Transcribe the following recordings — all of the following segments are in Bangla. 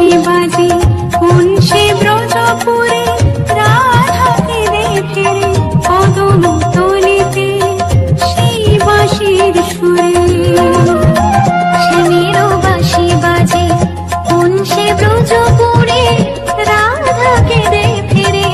সে বাজে কোন সে ব্রজপুরে, রাধাকে দেখে রে কদম তলিতে সেই বাঁশির সুরে। শ্যামেরও বাঁশি বাজে কোন সে ব্রজপুরে, রাধাকে দেখে রে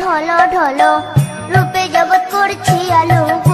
ঢলো ঢলো রূপে জগৎ করছি আলো।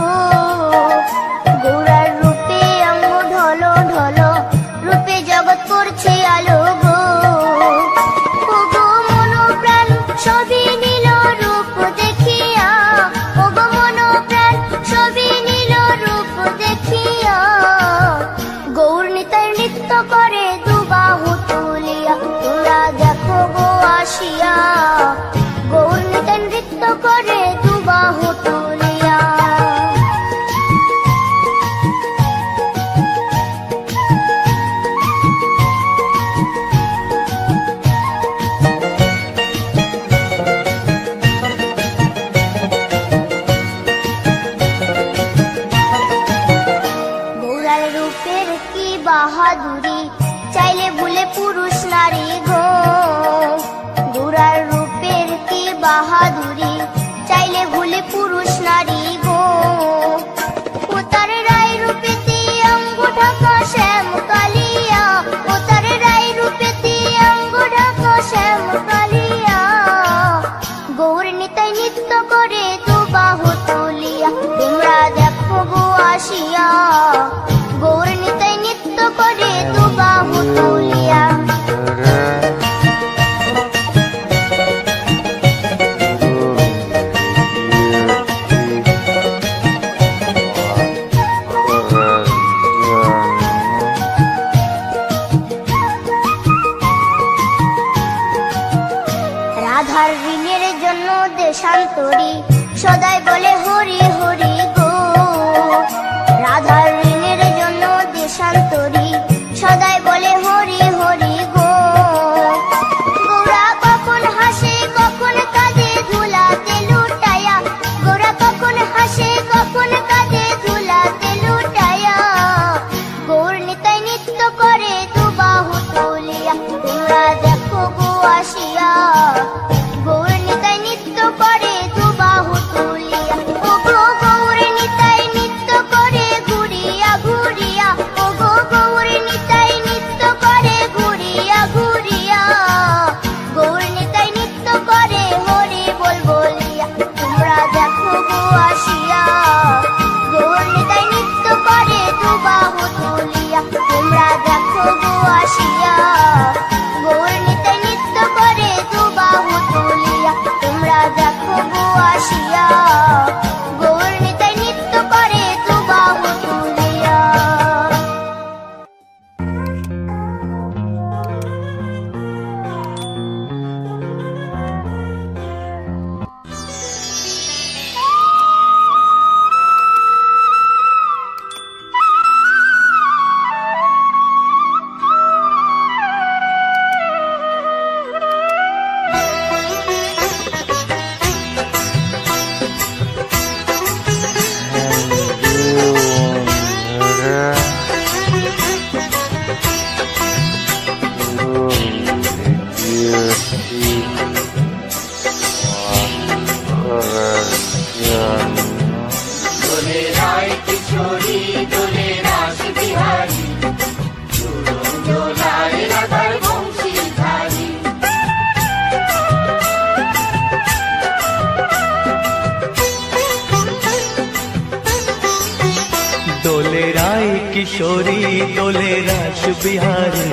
কিশোরী তোলে রাস বিহারে,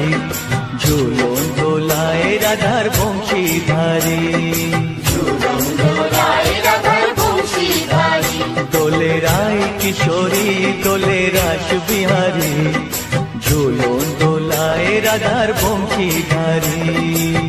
ঝুলন দোলায় রাধার বংশী ভারে তোলে রায় কিশোরী তোলে রাস বিহারে, ঝুলন দোলায় রাধার বংশী ভারে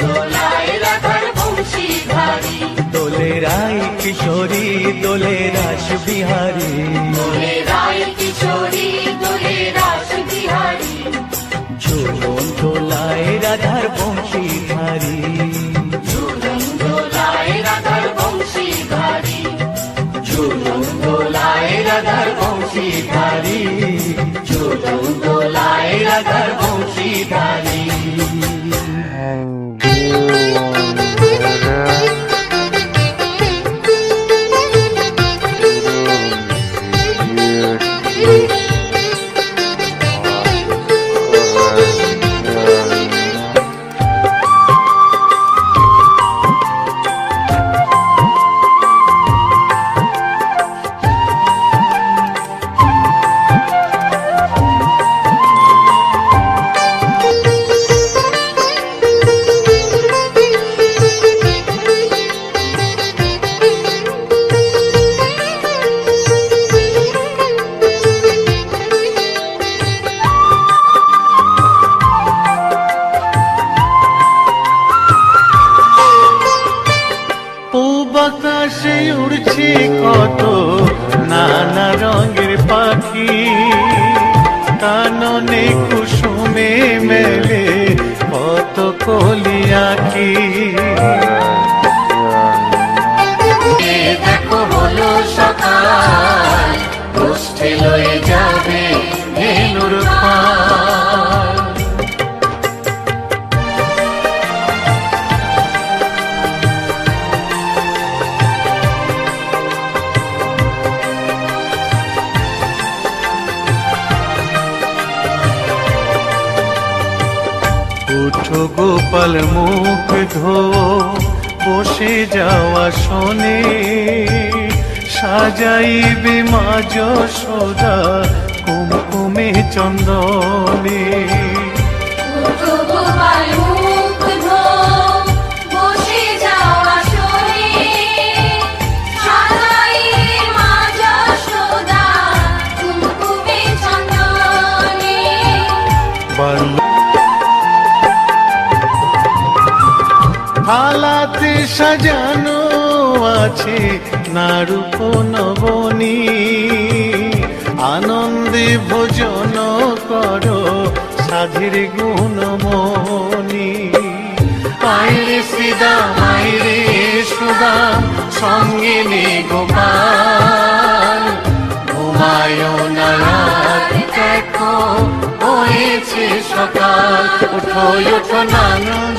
দোলায় দোলে রায় কিশোরী দোলে রাস বিহারী। দোলে রায় কিশোরী দোলে রাস বিহারী। ঝোলো রাধার ঝুলন দোলায় রাধার ঝুলন দোলায় রাধার বংশীধারী ঝুলন দোলায় রাধার বংশীধারী পূব সকাল গোষ্ঠী লয়ে যাবে ধেনুর উঠো গোপাল মুখ ধো বসে যাওয়া শোনে। সাজাইবে মাজ সোদা কুমকুমে চন্দনে। থালাতে সাজানো আছে নারূপ নবনী। আনন্দে ভোজন করো সাধের গুণমণি আইরে শ্রীদাম আইরে সুদাম সঙ্গে নে গোপাল। ঘুমায় না হয়েছে সকাল। উঠো উঠো নানন্দ